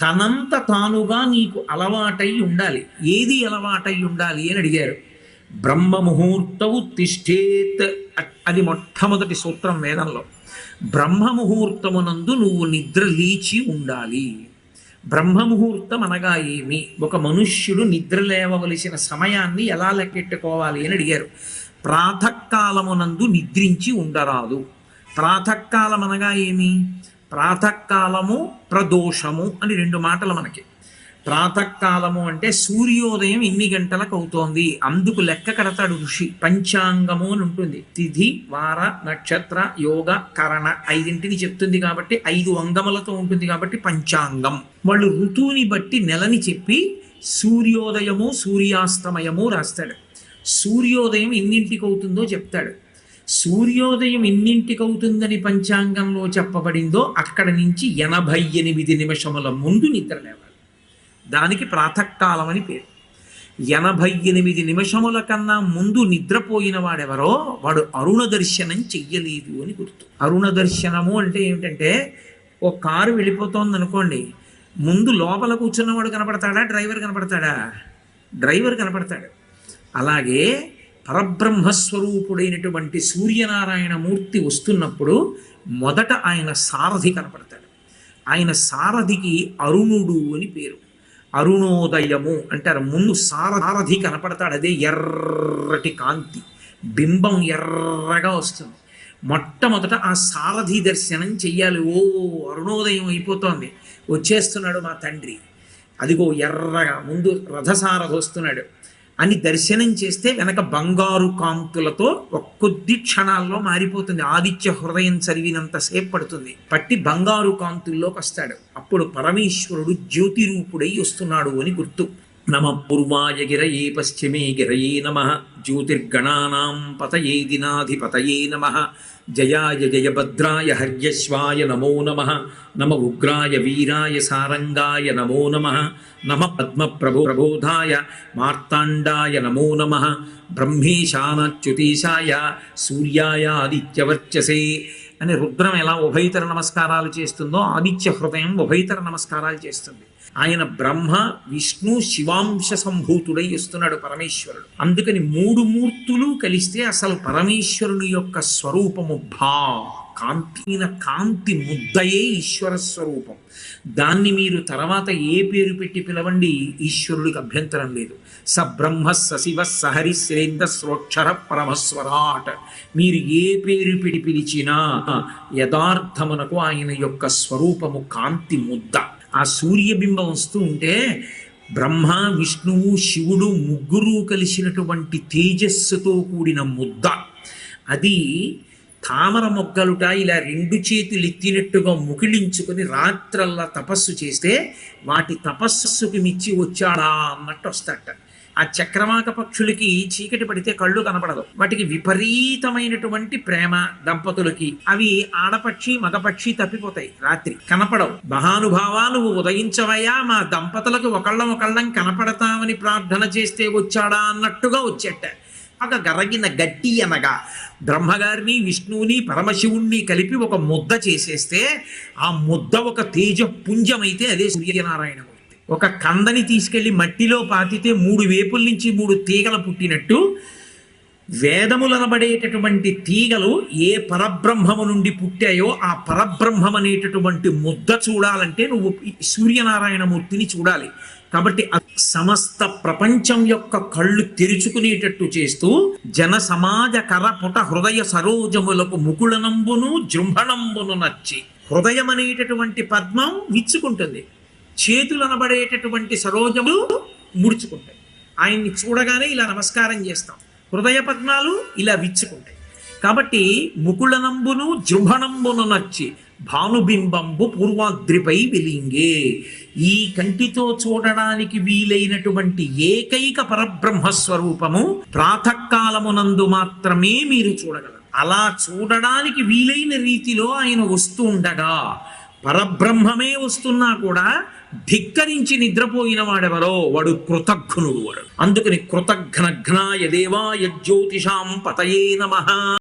తనంత తానుగా నీకు అలవాటై ఉండాలి. ఏది అలవాటై ఉండాలి అని అడిగారు. బ్రహ్మ ముహూర్తవు తిష్టేత్ అది మొట్టమొదటి సూత్రం వేదంలో. బ్రహ్మముహూర్తమునందు నువ్వు నిద్ర లేచి ఉండాలి. బ్రహ్మ ముహూర్తం అనగా ఏమి? ఒక మనుష్యుడు నిద్ర లేవవలసిన సమయాన్ని ఎలా లెక్కెట్టుకోవాలి అని అడిగారు. ప్రాతకాలమునందు నిద్రించి ఉండరాదు. ప్రాతకాలం అనగా ఏమి? ప్రాతకాలము ప్రదోషము అని రెండు మాటలు మనకి. ప్రాతకాలము అంటే సూర్యోదయం ఎన్ని గంటలకు అవుతోంది. అందుకు లెక్క కడతాడు ఋషి. పంచాంగము అని ఉంటుంది. తిథి వార నక్షత్ర యోగ కరణ ఐదింటిని చెప్తుంది కాబట్టి ఐదు అంగములతో ఉంటుంది కాబట్టి పంచాంగం. వాళ్ళు ఋతువుని బట్టి నెలని చెప్పి సూర్యోదయము సూర్యాస్తమయము రాస్తాడు. సూర్యోదయం ఎన్నింటికి అవుతుందో చెప్తాడు. సూర్యోదయం ఎన్నింటికి అవుతుందని పంచాంగంలో చెప్పబడిందో అక్కడ నుంచి ఎనభై ఎనిమిది నిమిషముల ముందు నిద్ర లేవాలి. దానికి ప్రాతకాలం అని పేరు. ఎనభై ఎనిమిది నిమిషముల కన్నా ముందు నిద్రపోయిన వాడెవరో వాడు అరుణ దర్శనం చెయ్యలేదు అని గుర్తు. అరుణ దర్శనము అంటే ఏమిటంటే ఓ కారు వెళ్ళిపోతోంది అనుకోండి ముందు లోపల కూర్చున్నవాడు కనపడతాడా? డ్రైవర్ కనపడతాడా? డ్రైవర్ కనపడతాడు. అలాగే పరబ్రహ్మస్వరూపుడైనటువంటి సూర్యనారాయణ మూర్తి వస్తున్నప్పుడు మొదట ఆయన సారథి కనపడతాడు. ఆయన సారథికి అరుణుడు అని పేరు. అరుణోదయము అంటారు. ముందు సారథి కనపడతాడు. అదే ఎర్రటి కాంతి. బింబం ఎర్రగా వస్తుంది. మొట్టమొదట ఆ సారథి దర్శనం చెయ్యాలి. ఓ అరుణోదయం అయిపోతోంది. వచ్చేస్తున్నాడు మా తండ్రి. అదిగో ఎర్రగా ముందు రథసారథి వస్తున్నాడు. అని దర్శనం చేస్తే వెనక బంగారు కాంతులతో ఒక కొద్ది క్షణాల్లో మారిపోతుంది. ఆదిత్య హృదయం చదివినంతసేపు పడుతుంది. పట్టి బంగారు కాంతుల్లోకి వస్తాడు. అప్పుడు పరమేశ్వరుడు జ్యోతిరూపుడై వస్తున్నాడు అని గుర్తు. నమ పూర్వాయ గిరయే పశ్చిమే గిరయే నమ జ్యోతిర్గణానాం పతయే దినాధిపతయే నమ జయాయ జయభద్రాయ హర్యశ్వాయ నమో నమ నమ ఉగ్రాయ వీరాయ సారంగాయ నమో నమ నమ పద్మప్రభో ప్రబోధాయ మార్తాండాయ నమో నమ బ్రహ్మేశానచ్యుతీశాయ సూర్యాయ ఆదిత్యవర్చసే అని రుద్రం ఎలా ఉభయతర నమస్కారాలు చేస్తుందో ఆదిత్య హృదయం ఉభయతర నమస్కారాలు చేస్తుంది. ఆయన బ్రహ్మ విష్ణు శివాంశ సంభూతుడై వస్తున్నాడు పరమేశ్వరుడు. అందుకని మూడు మూర్తులు కలిస్తే అసలు పరమేశ్వరుని యొక్క స్వరూపము భా కాంతిన కాంతి ముద్దయే ఈశ్వర స్వరూపం. దాన్ని మీరు తర్వాత ఏ పేరు పెట్టి పిలవండి ఈశ్వరుడికి అభ్యంతరం లేదు. స బ్రహ్మ స శివ సహరి శ్రేంద్ర స్రోక్షర పరమస్వరాట్. మీరు ఏ పేరు పెట్టి పిలిచినా యథార్థమునకు ఆయన యొక్క స్వరూపము కాంతి ముద్ద. ఆ సూర్యబింబం వస్తూ ఉంటే బ్రహ్మ విష్ణువు శివుడు ముగ్గురు కలిసినటువంటి తేజస్సుతో కూడిన ముద్ద. అది తామర మొగ్గలుట ఇలా రెండు చేతులు ఎత్తినట్టుగా ముకిళించుకొని రాత్రల్లా తపస్సు చేస్తే వాటి తపస్సుకి మిచ్చి వచ్చాడా అన్నట్టు వస్తాడట ఆ చక్రవాక పక్షులకి చీకటి పడితే కళ్ళు కనపడదు. వాటికి విపరీతమైనటువంటి ప్రేమ దంపతులకి అవి ఆడపక్షి మగపక్షి తప్పిపోతాయి రాత్రి. కనపడవు. మహానుభావా నువ్వు ఉదయించవయ్యా మా దంపతులకు ఒకళ్ళం ఒకళ్ళం కనపడతామని ప్రార్థన చేస్తే వచ్చాడా అన్నట్టుగా వచ్చేట. ఒక గరగిన గట్టి అనగా బ్రహ్మగారిని విష్ణువుని పరమశివుణ్ణి కలిపి ఒక ముద్ద చేసేస్తే ఆ ముద్ద ఒక తేజ పుంజమైతే అదే సూర్యనారాయణమూర్తి. ఒక కందని తీసుకెళ్ళి మట్టిలో పాతితే మూడు వేపుల నుంచి మూడు తీగలు పుట్టినట్టు వేదములనబడేటటువంటి తీగలు ఏ పరబ్రహ్మము నుండి పుట్టాయో ఆ పరబ్రహ్మం అనేటటువంటి ముద్ద చూడాలంటే నువ్వు సూర్యనారాయణమూర్తిని చూడాలి. కాబట్టి సమస్త ప్రపంచం యొక్క కళ్ళు తెరుచుకునేటట్టు చేస్తూ జన సమాజ కరపుట హృదయ సరోజములకు ముకుళనంబును జృంభణంబును నచ్చి హృదయం అనేటటువంటి పద్మం విచ్చుకుంటుంది. చేతులు అనబడేటటువంటి సరోజములు ముడుచుకుంటాయి. ఆయన్ని చూడగానే ఇలా నమస్కారం చేస్తాం. హృదయ పద్మాలు ఇలా విచ్చుకుంటాయి కాబట్టి ముకుళనంబును జృంభణంబును నచ్చి భానుబింబంబు పూర్వాద్రిపై వెలింగే. ఈ కంటితో చూడడానికి వీలైనటువంటి ఏకైక పరబ్రహ్మస్వరూపము ప్రాతకాలమునందు మాత్రమే మీరు చూడగలరు. అలా చూడడానికి వీలైన రీతిలో ఆయన వస్తుండగా ఉండగా పరబ్రహ్మమే వస్తున్నా కూడా ధిక్కరించి నిద్రపోయిన వాడెవరో వాడు కృతఘ్నుడు వాడు. అందుకని కృతఘ్నఘ్నాయ దేవాయ జ్యోతిషాం పతయే నమః.